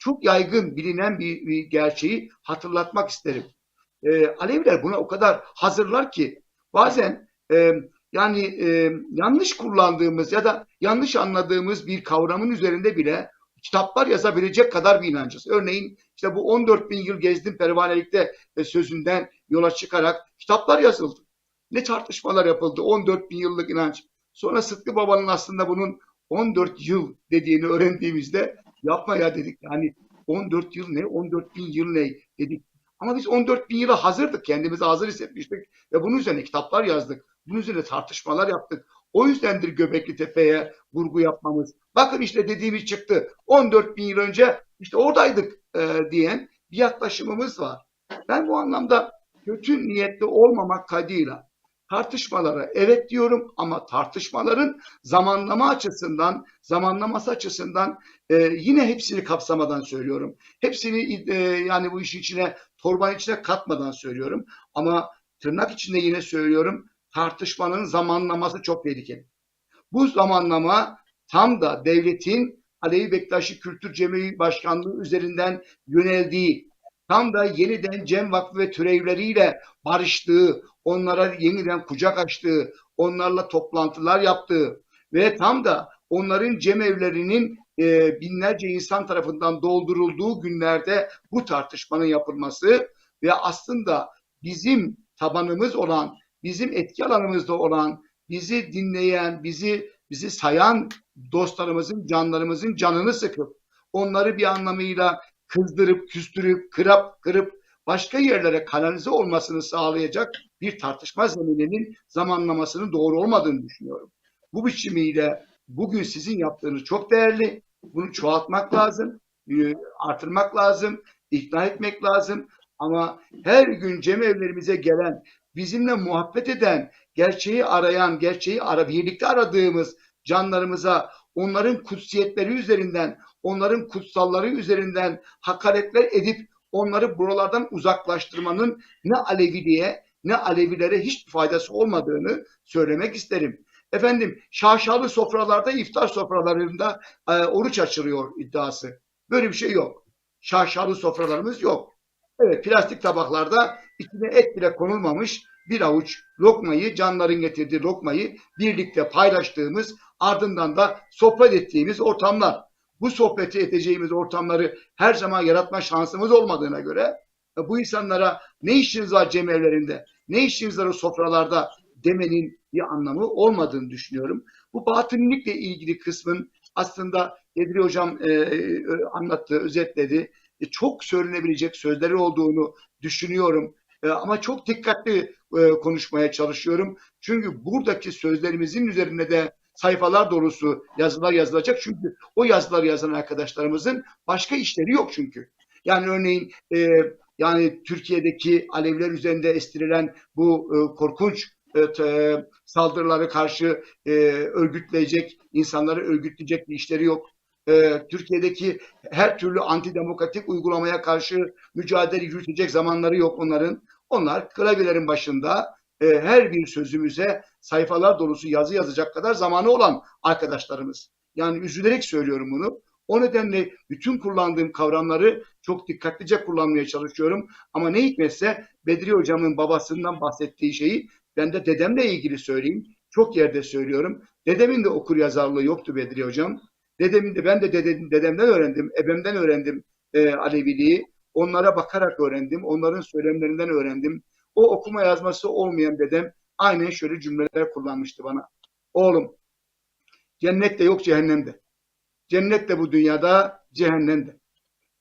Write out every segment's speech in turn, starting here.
çok yaygın bilinen bir, bir gerçeği hatırlatmak isterim. E, Aleviler buna o kadar hazırlar ki bazen e, yani e, yanlış kullandığımız ya da yanlış anladığımız bir kavramın üzerinde bile kitaplar yazabilecek kadar bir inancız. Örneğin işte bu 14 bin yıl gezdim pervanelikte e, sözünden yola çıkarak kitaplar yazıldı. Ne tartışmalar yapıldı 14 bin yıllık inanç. Sonra Sıtkı Baba'nın aslında bunun 14 yıl dediğini öğrendiğimizde yapma ya dedik. Yani 14 yıl ne 14 bin yıl ne dedik. Ama biz 14 bin yıla hazırdık. Kendimizi hazır hissetmiştik. Ve bunun üzerine kitaplar yazdık. Bunun üzerine tartışmalar yaptık. O yüzdendir Göbekli Tepe'ye vurgu yapmamız. Bakın işte dediğimiz çıktı. 14 bin yıl önce işte oradaydık e, diyen bir yaklaşımımız var. Ben bu anlamda kötü niyetli olmamak kaydıyla tartışmalara evet diyorum ama tartışmaların zamanlama açısından, zamanlaması açısından e, yine hepsini kapsamadan söylüyorum. Hepsini e, yani bu işin içine, torbanın içine katmadan söylüyorum. Ama tırnak içinde yine söylüyorum tartışmanın zamanlaması çok tehlikeli. Bu zamanlama tam da devletin Alevi Bektaşi Kültür Cemii Başkanlığı üzerinden yöneldiği, tam da yeniden Cem Vakfı ve türevleriyle barıştığı, onlara yeniden kucak açtığı, onlarla toplantılar yaptığı ve tam da onların cemevlerinin e, binlerce insan tarafından doldurulduğu günlerde bu tartışmanın yapılması ve aslında bizim tabanımız olan, bizim etki alanımızda olan, bizi dinleyen, bizi bizi sayan dostlarımızın, canlarımızın canını sıkıp onları bir anlamıyla kızdırıp, küstürüp, kırıp, kırıp başka yerlere kanalize olmasını sağlayacak bir tartışma zemininin zamanlamasının doğru olmadığını düşünüyorum. Bu biçimiyle bugün sizin yaptığınız çok değerli. Bunu çoğaltmak lazım, artırmak lazım, ikna etmek lazım. Ama her gün cemevlerimize gelen, bizimle muhabbet eden, gerçeği arayan, gerçeği ara, birlikte aradığımız canlarımıza onların kutsiyetleri üzerinden, onların kutsalları üzerinden hakaretler edip onları buralardan uzaklaştırmanın ne Aleviliğe ne Alevilere hiçbir faydası olmadığını söylemek isterim. Efendim şaşalı sofralarda iftar sofralarında e, oruç açılıyor iddiası. Böyle bir şey yok. Şaşalı sofralarımız yok. Evet plastik tabaklarda içine et bile konulmamış bir avuç lokmayı, canların getirdiği lokmayı birlikte paylaştığımız ardından da sohbet ettiğimiz ortamlar. Bu sohbeti edeceğimiz ortamları her zaman yaratma şansımız olmadığına göre e, bu insanlara ne işiniz var cemevlerinde, ne işiniz var o sofralarda demenin bir anlamı olmadığını düşünüyorum. Bu batınlıkla ilgili kısmın aslında Edri Hocam e, e, anlattı, özetledi. E, çok söylenebilecek sözleri olduğunu düşünüyorum. E, ama çok dikkatli e, konuşmaya çalışıyorum. Çünkü buradaki sözlerimizin üzerine de sayfalar dolusu yazılar yazılacak. Çünkü o yazılar yazan arkadaşlarımızın başka işleri yok çünkü. Yani örneğin e, yani Türkiye'deki Alevler üzerinde estirilen bu korkunç e, saldırıları karşı örgütleyecek, insanları örgütleyecek bir işleri yok. E, Türkiye'deki her türlü antidemokratik uygulamaya karşı mücadele yürütecek zamanları yok onların. Onlar klavyelerin başında e, her bir sözümüze sayfalar dolusu yazı yazacak kadar zamanı olan arkadaşlarımız. Yani üzülerek söylüyorum bunu. O nedenle bütün kullandığım kavramları çok dikkatlice kullanmaya çalışıyorum. Ama ne hikmetse Bedri Hocam'ın babasından bahsettiği şeyi ben de dedemle ilgili söyleyeyim. Çok yerde söylüyorum. Dedemin de okur yazarlığı yoktu Bedri Hocam. Dedemin de ben de dedem, dedemden öğrendim, ebemden öğrendim e, Aleviliği. Onlara bakarak öğrendim, onların söylemlerinden öğrendim. O okuma yazması olmayan dedem aynen şöyle cümleler kullanmıştı bana. Oğlum, cennet de yok cehennemde. Cennet de bu dünyada, cehennemde.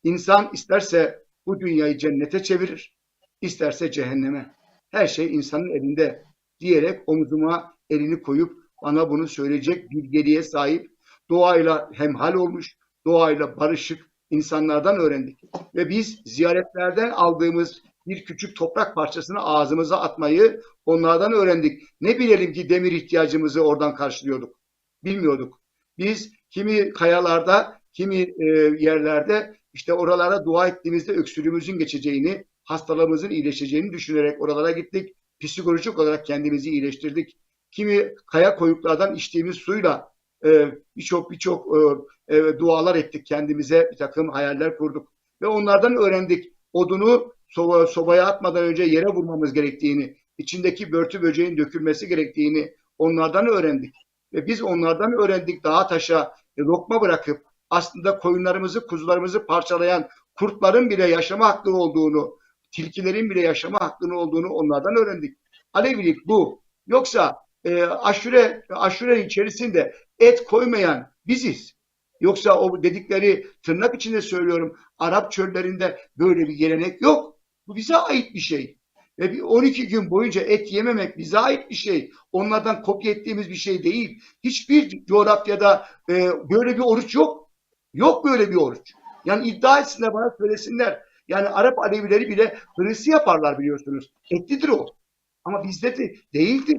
İnsan isterse bu dünyayı cennete çevirir, isterse cehenneme. Her şey insanın elinde diyerek omzuma elini koyup bana bunu söyleyecek bilgeliğe sahip, doğayla hemhal olmuş, doğayla barışık insanlardan öğrendik. Ve biz ziyaretlerden aldığımız bir küçük toprak parçasını ağzımıza atmayı onlardan öğrendik. Ne bilelim ki demir ihtiyacımızı oradan karşılıyorduk. Bilmiyorduk. Biz kimi kayalarda, kimi e, yerlerde işte oralara dua ettiğimizde öksürüğümüzün geçeceğini, hastalığımızın iyileşeceğini düşünerek oralara gittik. Psikolojik olarak kendimizi iyileştirdik. Kimi kaya koyuklardan içtiğimiz suyla birçok birçok e, e, dualar ettik kendimize bir takım hayaller kurduk ve onlardan öğrendik odunu soba, sobaya atmadan önce yere vurmamız gerektiğini içindeki börtü böceğin dökülmesi gerektiğini onlardan öğrendik ve biz onlardan öğrendik dağa taşa e, lokma bırakıp aslında koyunlarımızı kuzularımızı parçalayan kurtların bile yaşama hakkı olduğunu tilkilerin bile yaşama hakkının olduğunu onlardan öğrendik. Alevilik bu. Yoksa e, aşure aşure içerisinde et koymayan biziz. Yoksa o dedikleri tırnak içinde söylüyorum Arap çöllerinde böyle bir gelenek yok. Bu bize ait bir şey. Ve bir 12 gün boyunca et yememek bize ait bir şey. Onlardan kopya ettiğimiz bir şey değil. Hiçbir coğrafyada e, böyle bir oruç yok. Yok böyle bir oruç. Yani iddia etsinler bana söylesinler. Yani Arap Alevileri bile hırısı yaparlar biliyorsunuz. Etlidir o. Ama bizde de değildir.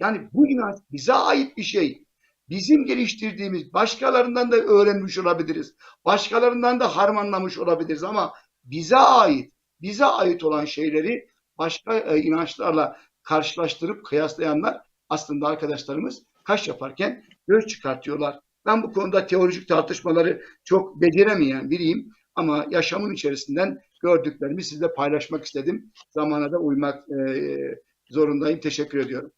Yani bu inanç bize ait bir şey. Bizim geliştirdiğimiz başkalarından da öğrenmiş olabiliriz. Başkalarından da harmanlamış olabiliriz ama bize ait, bize ait olan şeyleri başka e, inançlarla karşılaştırıp kıyaslayanlar aslında arkadaşlarımız kaş yaparken göz çıkartıyorlar. Ben bu konuda teolojik tartışmaları çok beceremeyen biriyim ama yaşamın içerisinden gördüklerimi sizle paylaşmak istedim. Zamana da uymak e, zorundayım. Teşekkür ediyorum.